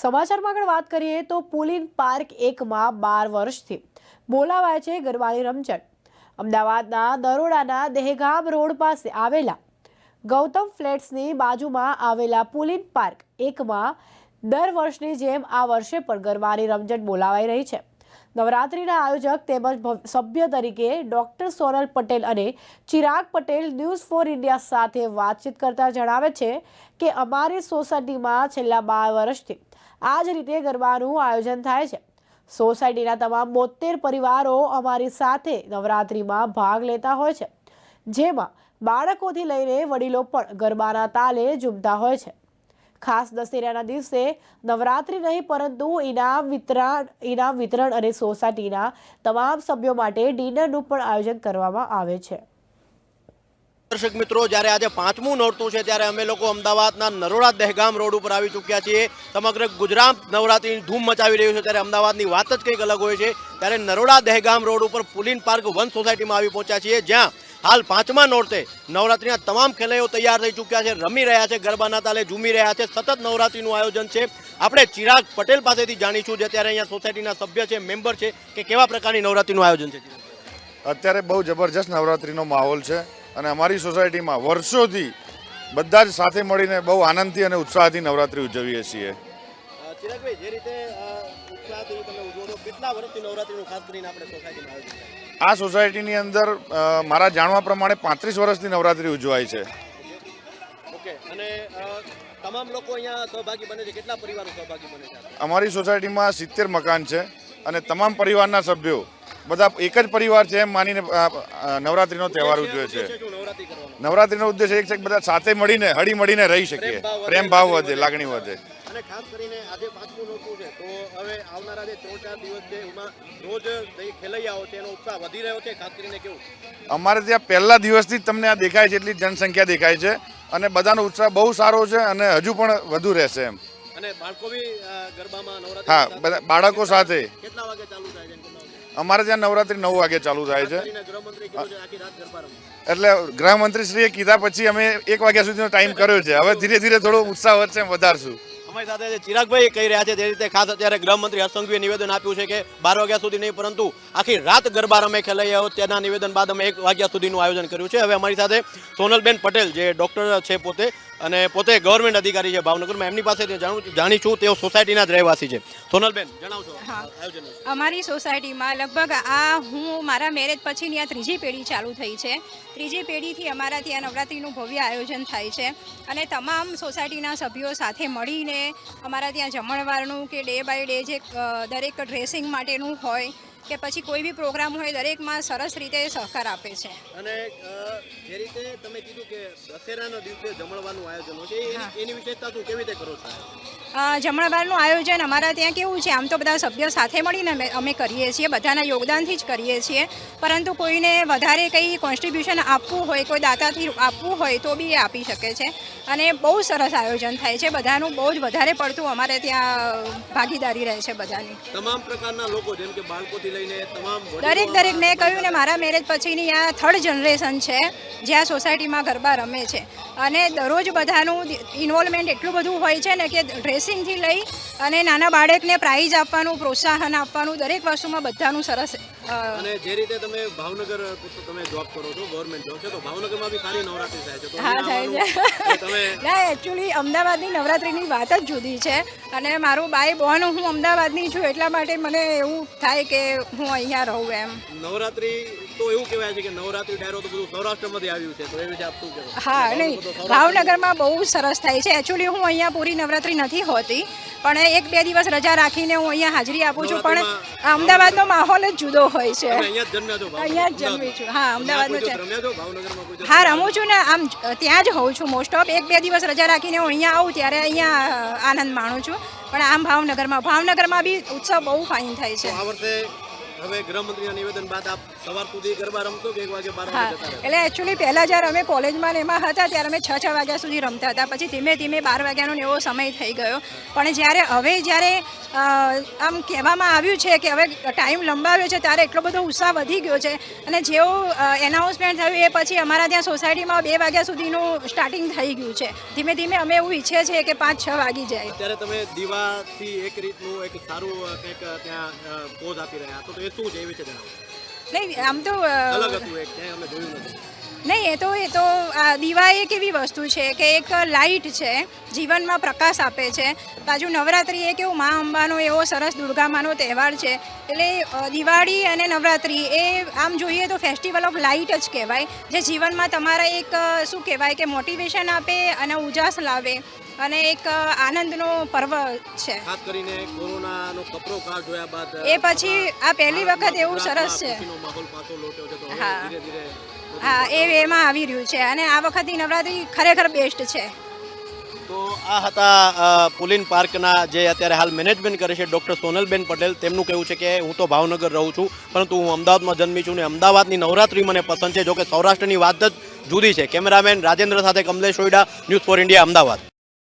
સમાચારમાં આગળ વાત કરીએ તો પુલિન પાર્ક એકમાં બાર વર્ષથી બોલાવાય છે ગરબાની રમઝટ. અમદાવાદના દરોડાના દહેગામ રોડ પાસે આવેલા ગૌતમ ફ્લેટ્સની બાજુમાં આવેલા પુલિન પાર્ક એકમાં દર વર્ષની જેમ આ વર્ષે પણ ગરબાની રમઝટ બોલાવાઈ રહી છે. નવરાત્રિના આયોજક તેમજ સભ્ય તરીકે ડોક્ટર સોનલ પટેલ અને Chirag Patel news for India સાથે વાતચીત કરતા જણાવે છે કે અમારી સોસાયટીમાં છેલ્લા બાર વર્ષથી આ જ રીતે ગરબાનું આયોજન થાય છે. સોસાયટીના તમામ બોતેર પરિવારો અમારી સાથે નવરાત્રિમાં ભાગ લેતા હોય છે, જેમાં બાળકોથી લઈને વડીલો પણ ગરબાના તાલે ઝૂમતા હોય છે. ખાસ દશેરાના દિવસે નવરાત્રિ નહીં, પરંતુ ઇનામ વિતરણ ઇનામ વિતરણ અને સોસાયટીના તમામ સભ્યો માટે ડિનરનું પણ આયોજન કરવામાં આવે છે. દર્શક મિત્રો, જ્યારે આજે પાંચમું નોરતું છે, ત્યારે અમે લોકો અમદાવાદના નરોડા દહેગામ રોડ ઉપર આવી ચૂક્યા છીએ. સમગ્ર ગુજરાત નવરાત્રીની ધૂમ મચાવી રહ્યું છે, ત્યારે અમદાવાદની વાત જ કંઈક અલગ હોય છે. ત્યારે નરોડા દહેગામ રોડ ઉપર પુલિન પાર્ક વન સોસાયટીમાં આવી પહોંચ્યા છીએ, જ્યાં હાલ પાંચમા નોરતે નવરાત્રીના તમામ ખેલૈયો તૈયાર થઈ ચૂક્યા છે રમી રહ્યા છે ગરબાના તાલે ઝૂમી રહ્યા છે. સતત નવરાત્રીનું આયોજન છે. આપણે ચિરાગ પટેલ પાસેથી જાણીશું જે અત્યારે અહીંયા સોસાયટીના સભ્ય છે મેમ્બર છે કે કેવા પ્રકારની નવરાત્રીનું આયોજન છે અત્યારે બહુ જબરજસ્ત નવરાત્રિનો માહોલ છે અને અમારી સોસાયટીમાં વર્ષોથી બધા જ સાથે મળીને બહુ આનંદથી અને ઉત્સાહથી નવરાત્રિ ઉજવીએ છીએ. ચિરાગભાઈ જે રીતે ઉત્સાહથી તમે ઉજવો છો કેટલા વર્ષથી નવરાત્રીનું ખાસ કરીને આપણે સોસાયટીમાં આયોજન આ સોસાયટીની અંદર મારા જાણવા પ્રમાણે પાંત્રીસ વર્ષથી નવરાત્રી ઉજવાય છે. અમારી સોસાયટીમાં સિત્તેર મકાન છે અને તમામ પરિવારના સભ્યો બધા એક જ પરિવાર છે એમ માનીને નવરાત્રિનો તહેવાર ઉજવે છે. નવરાત્રિનો ઉદ્દેશ એક છે કે બધા સાથે મળીને હળી મળીને રહી શકીએ. પ્રેમ ભાવ વધે લાગણી વધે. અને ખાસ કરીને આજે ત્રણ ચાર દિવસ છે એમાં રોજ ખેલૈયાઓ છે એનો ઉત્સાહ વધી રહ્યો છે ખાસ કરીને કેવું? અમારે ત્યાં પહેલા દિવસથી તમને આ દેખાય છે એટલી જનસંખ્યા દેખાય છે અને બધાનો ઉત્સાહ બહુ સારો છે અને હજુ પણ વધુ રહેશે એમ. અને બાળકો બી ગરબામાં નવરાત્રી હા બધા બાળકો સાથે. કેટલા વાગે ચાલુ થાય છે અને કેટલા વાગે અમારે ત્યાં નવરાત્રી નવ વાગે ચાલુ થાય છે. એટલે ગૃહમંત્રી શ્રી ગૃહમંત્રીશ્રીએ કીધા પછી અમે એક વાગ્યા સુધીનો ટાઈમ કર્યો છે. હવે ધીરે ધીરે થોડો ઉત્સાહ વધશે વધારશું. અમારી સાથે ચિરાગભાઈ કહી રહ્યા છે તે રીતે ખાસ અત્યારે ગૃહમંત્રી હર્ષ સંઘવીએ નિવેદન આપ્યું છે કે બાર વાગ્યા સુધી નહીં, પરંતુ આખી રાત ગરબા રમે આવ્યો તેના નિવેદન બાદ અમે એક વાગ્યા સુધીનું આયોજન કર્યું છે. હવે અમારી સાથે સોનલબેન પટેલ, જે ડૉક્ટર છે પોતે અને પોતે ગવર્મેન્ટ અધિકારી છે ભાવનગરમાં. એમની પાસે જાણી જાણીશું તેઓ સોસાયટીના જ રહેવાસી છે. સોનલબેન જણાવશો. અમારી સોસાયટીમાં લગભગ આ હું મારા મેરેજ પછીની આ ત્રીજી પેઢી ચાલુ થઈ છે. ત્રીજી પેઢીથી અમારા ત્યાં નવરાત્રિનું ભવ્ય આયોજન થાય છે. અને તમામ સોસાયટીના સભ્યો સાથે મળીને અમારા ત્યાં જમણવારનું કે ડે બાય ડે જે દરેક ડ્રેસિંગ માટેનું હોય કે પછી કોઈ બી પ્રોગ્રામ હોય દરેકમાં સરસ રીતે સહકાર આપે છે. અને જે રીતે તમે કીધું કે દશેરાના દિવસે જમણવાનું આયોજન છે એની- વિશેષતા શું કેવી રીતે કરો છો? જમણવારનું આયોજન અમારા ત્યાં કેવું છે આમ તો બધા સભ્યો સાથે મળીને અમે કરીએ છીએ બધાના યોગદાનથી જ કરીએ છીએ પરંતુ કોઈને વધારે કંઈ કોન્ટ્રીબ્યુશન આપવું હોય કોઈ દાતાથી આપવું હોય તો બી એ આપી શકે છે. અને બહુ સરસ આયોજન થાય છે બધાનું બહુ જ વધારે પડતું અમારે ત્યાં ભાગીદારી રહે છે બધાની. તમામ પ્રકારના લોકો જેમ કે બાળકોથી દરેક દરેક મેં કહ્યું ને, મારા મેરેજ પછીની આ થર્ડ જનરેશન છે જ્યાં સોસાયટીમાં ગરબા રમે છે. અને દરરોજ બધાનું ઇન્વોલ્વમેન્ટ એટલું બધું હોય છે ને કે ડ્રેસિંગથી લઈ અને નાના બાળકને પ્રાઇઝ આપવાનું, પ્રોત્સાહન આપવાનું દરેક વસ્તુમાં બધાનું સરસ અને જે રીતે તમે ભાવનગર તમે જોબ કરો છો ગવર્મેન્ટ જોબ છે તો ભાવનગરમાં બી સારી નવરાત્રી થાય છે. હા થાય છે. ના એકચ્યુઅલી અમદાવાદની નવરાત્રિની વાત જ જુદી છે. અને મારું બાય બોન હું અમદાવાદની છું એટલા માટે મને એવું થાય કે હું અહીંયા રહું એમ. નવરાત્રી તો એવું કહેવાય છે કે નવરાત્રી ડાયરો તો બધું સૌરાષ્ટ્રમાંથી આવ્યું છે તો એ વિશે આપ શું કહેશો? હા નહીં ભાવનગરમાં બહુ સરસ થાય છે. એકચ્યુઅલી હું અહીંયા પૂરી નવરાત્રી નથી હોતી પણ એક બે દિવસ રજા રાખીને હું અહીંયા હાજરી આપું છું. પણ અમદાવાદનો માહોલ જ જુદો હોય જન્મ્યા છો. અહીંયા જ જન્મી છું. હા અમદાવાદનો છે? હા રમું છું ને આમ ત્યાં જ હોઉં છું મોસ્ટ ઓફ એક બે દિવસ રજા રાખીને હું અહીંયા આવું ત્યારે અહીંયા આનંદ માણું છું. પણ આમ ભાવનગરમાં ભાવનગરમાં બી ઉત્સવ બહુ ફાઇન થાય છે. હવે ગૃહમંત્રીના નિવેદન બાદ આપ સવાર સુધી ગરબા રમશો કે એક વાગે બાર વાગે જતા એટલે એકચ્યુઅલી પહેલાં જ્યારે અમે કોલેજમાં એમાં હતા ત્યારે અમે છ છ વાગ્યા સુધી રમતા હતા. પછી ધીમે ધીમે બાર વાગ્યાનો એવો સમય થઈ ગયો. પણ જ્યારે હવે જ્યારે આમ કહેવામાં આવ્યું છે કે હવે ટાઈમ લંબાવ્યો છે ત્યારે એટલો બધો ઉત્સાહ વધી ગયો છે. અને જેવું એનાઉન્સમેન્ટ થયું એ પછી અમારા ત્યાં સોસાયટીમાં બે વાગ્યા સુધીનું સ્ટાર્ટિંગ થઈ ગયું છે. ધીમે ધીમે અમે એવું ઈચ્છીએ છીએ કે પાંચ છ વાગી જાય. ત્યારે તમે દીવાથી એક રીતનું એક સારું કંઈક ત્યાં પોઝ આપી રહ્યા તો શું છે એ વિશે જણાવો નહીં આમ તો અલગ હતું એક અમે જોયું નથી. નહીં એ તો એ તો દીવા એક એવી વસ્તુ છે કે એક લાઇટ છે જીવનમાં પ્રકાશ આપે છે. બાજુ નવરાત્રિ એક એવું મા અંબાનો એવો સરસ દુર્ગામાનો તહેવાર છે. એટલે દિવાળી અને નવરાત્રિ એ આમ જોઈએ તો ફેસ્ટિવલ ઓફ લાઇટ જ કહેવાય જે જીવનમાં તમારા એક શું કહેવાય કે મોટિવેશન આપે અને ઉજાસ લાવે અને એક આનંદનો પર્વ છે. ખાસ કરીને કોરોનાનો કપરો કાળ જોયા બાદ એ પછી આ પહેલી વખત એવું સરસ છે. હા. હા એ એમાં આવી રહ્યું છે અને આ વખતની નવરાત્રી ખરેખર બેસ્ટ છે. તો આ હતા પુલિન પાર્કના જે અત્યારે હાલ મેનેજમેન્ટ કરે છે ડૉક્ટર સોનલબેન પટેલ. તેમનું કહેવું છે કે હું તો ભાવનગર રહું છું, પરંતુ હું અમદાવાદમાં જન્મી છું ને અમદાવાદની નવરાત્રી મને પસંદ છે, જોકે સૌરાષ્ટ્રની વાત જ જુદી છે. કેમેરામેન રાજેન્દ્ર સાથે Kamlesh Soyda, news for India, Ahmedabad.